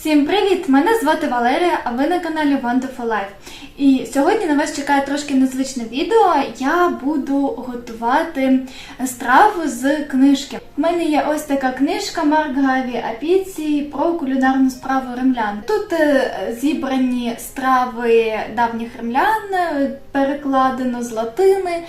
Всім привіт! Мене звати Валерія, а ви на каналі Wonderful Life. І сьогодні на вас чекає трошки незвичне відео. Я буду готувати страву з книжки. У мене є ось така книжка Марк Гаві Апіці про кулінарну справу римлян. Тут е, зібрані страви давніх римлян, е, перекладено з латини.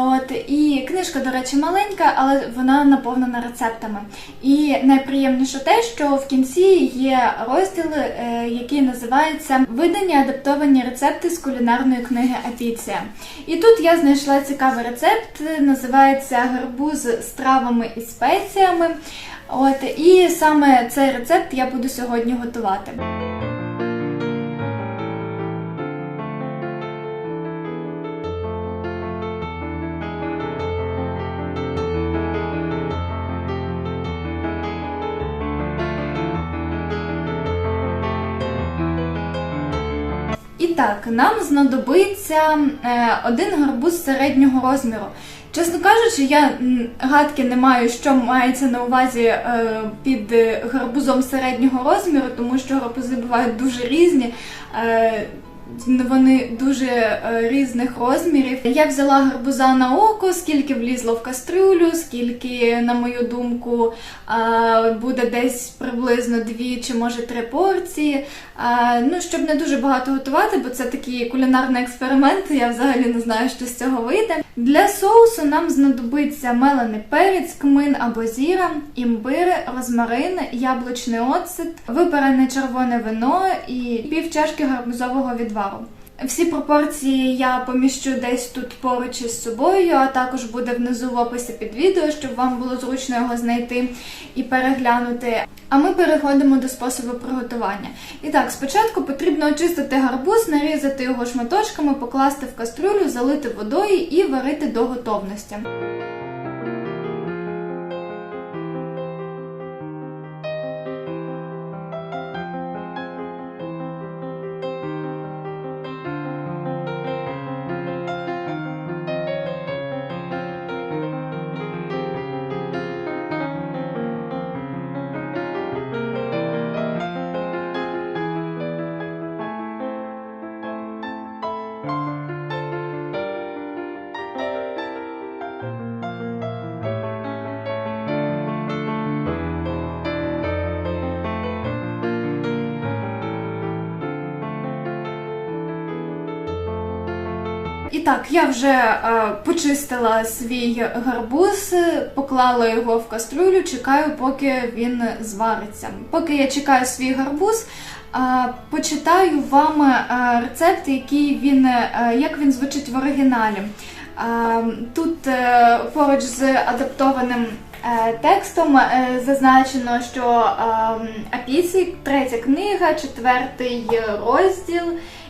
От і книжка, до речі, маленька, але вона наповнена рецептами. І найприємніше те, що в кінці є розділ, е, який називається Видані адаптовані рецепти з кулінарної книги Апіція. І тут я знайшла цікавий рецепт, називається гарбуз з травами і спеціями. От і саме цей рецепт я буду сьогодні готувати. Так, нам знадобиться е, один гарбуз середнього розміру. Чесно кажучи, я гадки не маю, що мається на увазі е, під е, гарбузом середнього розміру, тому що гарбузи бувають дуже різні. Вони дуже е, різних розмірів. Я взяла гарбуза на око, скільки влізло в кастрюлю, скільки, на мою думку, буде десь приблизно дві чи може три порції. Ну, щоб не дуже багато готувати, бо це такий кулінарний експеримент. Я взагалі не знаю, що з цього вийде. Для соусу нам знадобиться мелений перець, кмин або зіра, імбир, розмарин, яблучний оцет, випарене червоне вино і пів чашки гарбузового відвару. Всі пропорції я поміщу десь тут поруч із собою, а також буде внизу в описі під відео, щоб вам було зручно його знайти і переглянути. А ми переходимо до способу приготування. І так, спочатку потрібно очистити гарбуз, нарізати його шматочками, покласти в кастрюлю, залити водою і варити до готовності. Так, я вже е, почистила свій гарбуз, поклала його в кастрюлю, чекаю, поки він звариться. Поки я чекаю свій гарбуз, е, почитаю вам е, рецепт, який він, е, як він звучить в оригіналі. Е, тут е, поруч з адаптованим е, текстом е, зазначено, що е, Апіці, третя книга, четвертий розділ.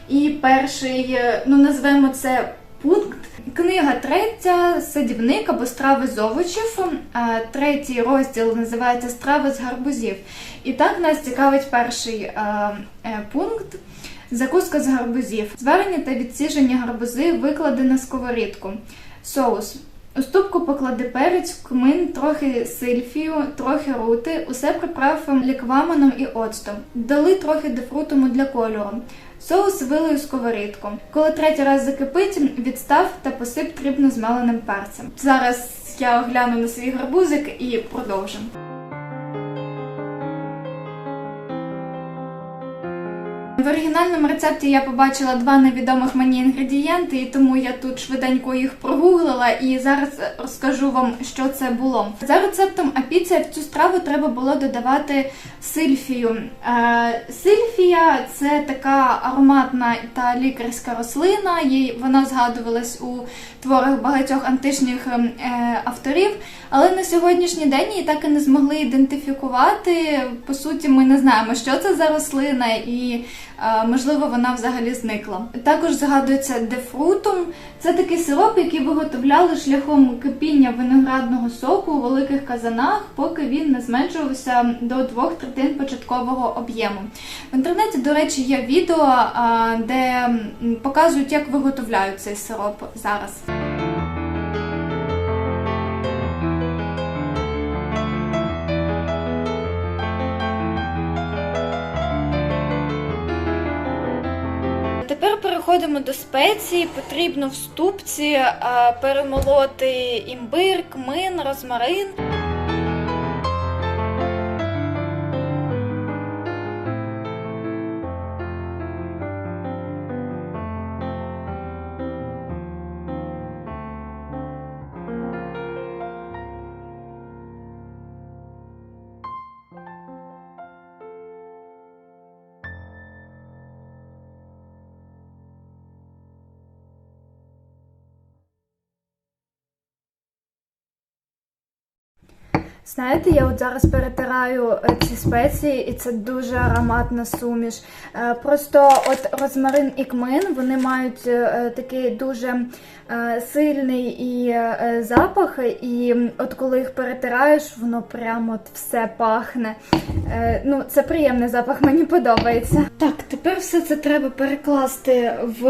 І перший, ну назвемо це пункт. Книга третя садівник або страви з овочів. Третій розділ називається Страви з гарбузів. І так нас цікавить перший е, е, пункт. Закуска з гарбузів. Зварені та відсіжені гарбузи виклади на сковорідку. Соус. У ступку поклади перець, кмин, трохи сильфію, трохи рути, усе приправ лікваменом і оцтом. Дали трохи дефрутуму для кольору. Соус вилий у сковорідку. Коли третій раз закипить, відстав та посип дрібно змеленим перцем. Зараз я огляну на свій гарбузик і продовжимо. В оригінальному рецепті я побачила два невідомих мені інгредієнти, і тому я тут швиденько їх прогуглила і зараз розкажу вам, що це було. За рецептом апіція в цю страву треба було додавати сильфію. Е, сильфія це така ароматна та лікарська рослина. Їй вона згадувалась у творах багатьох античних е, авторів, але на сьогоднішній день її так і не змогли ідентифікувати. По суті, ми не знаємо, що це за рослина і. Можливо, вона взагалі зникла. Також згадується дефрутум. Це такий сироп, який виготовляли шляхом кипіння виноградного соку у великих казанах, поки він не зменшувався до двох третин початкового об'єму. В інтернеті, до речі, є відео, де показують, як виготовляють цей сироп зараз. Переходимо до спеції. Потрібно в ступці е, перемолоти імбир, кмин, розмарин. Знаєте, я от зараз перетираю е, ці спеції, і це дуже ароматна суміш. Е, Просто от розмарин і кмин вони мають е, такий дуже сильний і запах, і от коли їх перетираєш, воно прямо от все пахне. Ну, це приємний запах, мені подобається. Так, тепер все це треба перекласти в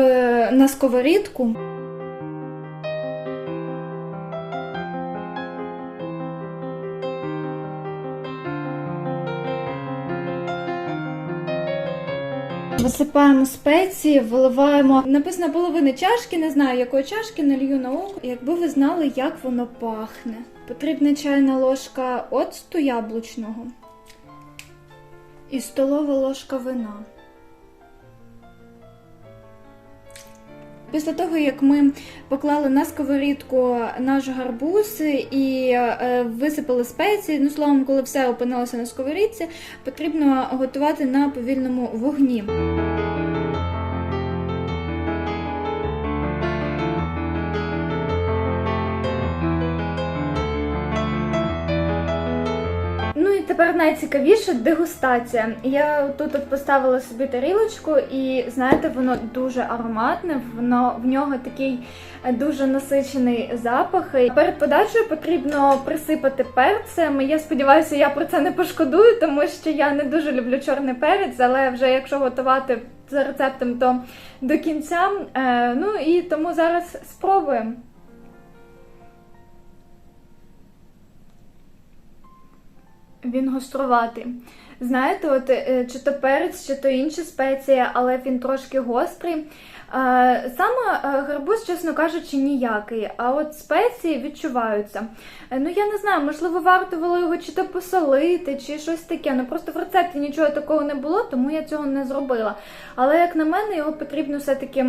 на сковорідку. Висипаємо спеції, виливаємо. Написано половини чашки, не знаю якої чашки, налью на око. Якби ви знали, як воно пахне. Потрібна чайна ложка оцту яблучного і столова ложка вина. Після того, як ми поклали на сковорідку наш гарбуз і е, висипали спеції, ну словом, коли все опинилося на сковорідці, потрібно готувати на повільному вогні. Тепер найцікавіше дегустація. Я тут от поставила собі тарілочку, і знаєте, воно дуже ароматне, воно в нього такий е, дуже насичений запах. Перед подачею потрібно присипати перцем. Я сподіваюся, я про це не пошкодую, тому що я не дуже люблю чорний перець, але вже якщо готувати за рецептом, то до кінця. Е, ну і тому зараз спробуємо. Він гоструватий. Знаєте, от е, чи то перець, чи то інші спеції, але він трошки гострий. Саме е, гарбуз, чесно кажучи, ніякий. А от спеції відчуваються. Е, Ну я не знаю, можливо, варто було його чи то посолити, чи щось таке. Ну просто в рецепті нічого такого не було, тому я цього не зробила. Але як на мене, його потрібно все-таки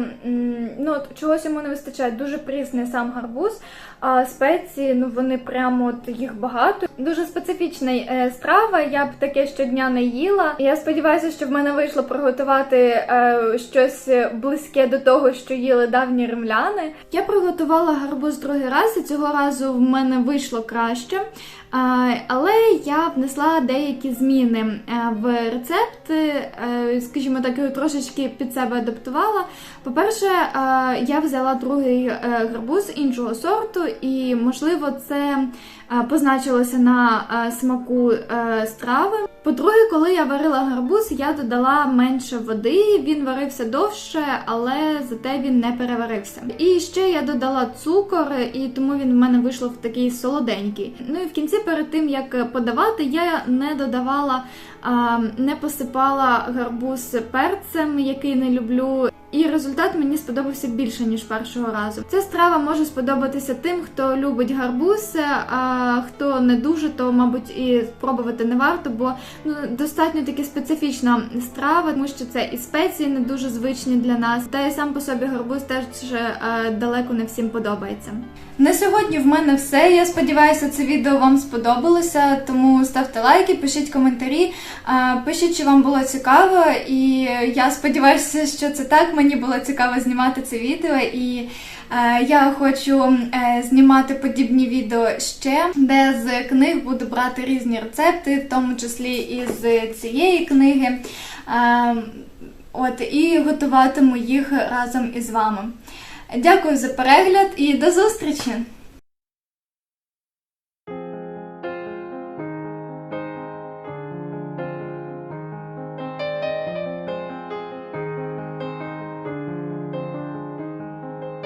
ну от чогось йому не вистачає. Дуже прісний сам гарбуз. А спеції, ну вони прямо от їх багато. Дуже специфічна страва. Я б таке щодня не їла. Я сподіваюся, що в мене вийшло приготувати е, щось близьке до того, що їли давні римляни. Я приготувала гарбуз другий раз, і цього разу в мене вийшло краще. Але я внесла деякі зміни е, в рецепт, е, скажімо так, його трошечки під себе адаптувала. По-перше, е, я взяла другий гарбуз іншого сорту, і, можливо, це позначилося на смаку страви. По-друге, коли я варила гарбуз, я додала менше води, він варився довше, але зате він не переварився. І ще я додала цукор, і тому він в мене вийшов такий солоденький. Ну і в кінці, перед тим як подавати, я не додавала, не посипала гарбуз перцем, який не люблю. І результат мені сподобався більше ніж першого разу. Ця страва може сподобатися тим, хто любить гарбуз, а хто не дуже, то мабуть і спробувати не варто, бо ну достатньо таки специфічна страва, тому що це і спеції не дуже звичні для нас. Та й сам по собі гарбуз теж е, далеко не всім подобається. На сьогодні в мене все. Я сподіваюся, це відео вам сподобалося. Тому ставте лайки, пишіть коментарі, е, пишіть, чи вам було цікаво. І я сподіваюся, що це так. Мені було цікаво знімати це відео і. Е, Я хочу е, знімати подібні відео ще, де з книг буду брати різні рецепти, в тому числі і з цієї книги. Е, От і готуватиму їх разом із вами. Дякую за перегляд і до зустрічі!